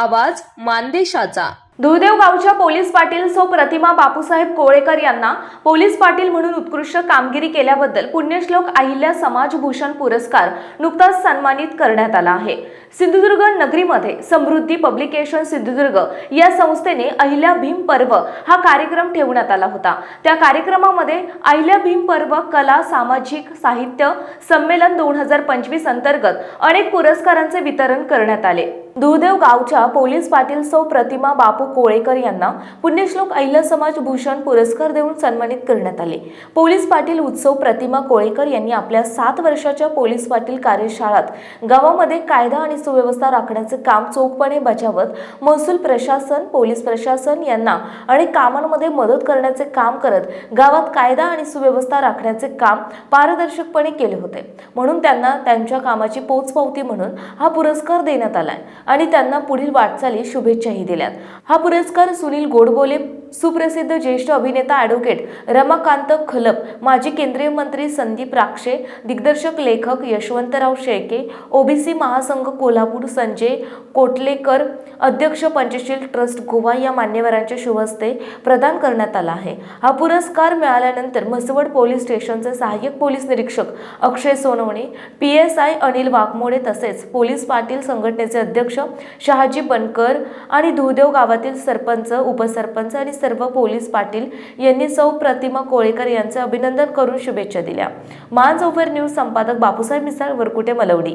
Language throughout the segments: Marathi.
आवाज मानदेशाचा. दुर्देव गावच्या पोलीस पाटील सौ प्रतिमा बापूसाहेब कोळेकर यांना पोलीस पाटील म्हणून उत्कृष्ट कामगिरी केल्याबद्दल पुण्यश्लोक अहिल्या समाजभूषण पुरस्कार नुकताच सन्मानित करण्यात आला आहे. सिंधुदुर्ग नगरीमध्ये समृद्धी पब्लिकेशन सिंधुदुर्ग या संस्थेने अहिल्या भीम पर्व हा कार्यक्रम ठेवण्यात आला होता. त्या कार्यक्रमामध्ये अहिल्या भीम पर्व कला सामाजिक साहित्य संमेलन दोन हजार पंचवीस अंतर्गत अनेक पुरस्कारांचे वितरण करण्यात आले. दुर्देव गावच्या पोलीस पाटील सौ प्रतिमा बापू कोळेकर यांना पुण्यश्लोक अहिल्या समाज भूषण पुरस्कार देऊन सन्मानित करण्यात आले. पोलीस पाटील उत्सव प्रतिमा कोळेकर यांनी आपल्या सात वर्षाच्या पोलीस पाटील कार्यशाळात गावामध्ये कायदा आणि सुव्यवस्था राखण्याचे काम चोखपणे बजावत महसूल प्रशासन पोलीस प्रशासन यांना अनेक कामांमध्ये मदत करण्याचे काम करत गावात कायदा आणि सुव्यवस्था राखण्याचे काम पारदर्शकपणे केले होते. म्हणून त्यांना त्यांच्या कामाची पोचपावती म्हणून हा पुरस्कार देण्यात आलाय. आणि त्यांना पुढील वाटचाली शुभेच्छाही दिल्यात. हा पुरस्कार सुनील गोडबोले सुप्रसिद्ध ज्येष्ठ अभिनेता ॲडव्होकेट रमाकांत खलप माजी केंद्रीय मंत्री संदीप राक्षे दिग्दर्शक लेखक यशवंतराव शेळके ओबीसी महासंघ कोल्हापूर संजय कोटलेकर अध्यक्ष पंचशील ट्रस्ट गोवा या मान्यवरांच्या शुभहस्ते प्रदान करण्यात आला आहे. हा पुरस्कार मिळाल्यानंतर म्हसवड पोलीस स्टेशनचे सहाय्यक पोलीस निरीक्षक Akshay Sonawane P S I Anil Waghmode तसेच पोलीस पाटील संघटनेचे अध्यक्ष शहाजी बनकर आणि धुदेव गावातील सरपंच उपसरपंच आणि सर्व पोलीस पाटील यांनी सौ प्रतिमा कोळेकर यांचे अभिनंदन करून शुभेच्छा दिल्या. मांज ओव्हर न्यूज संपादक बापूसाहेब मिसाळ वरकुटे मलवडी.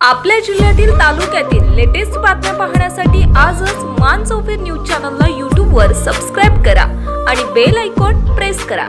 आपल्या जिल्ह्यातील तालुक्यातील लेटेस्ट बातम्या पाहण्यासाठी आजच मान चौफेर न्यूज चॅनलला यूट्यूबवर सबस्क्राईब करा आणि बेल आयकॉन प्रेस करा.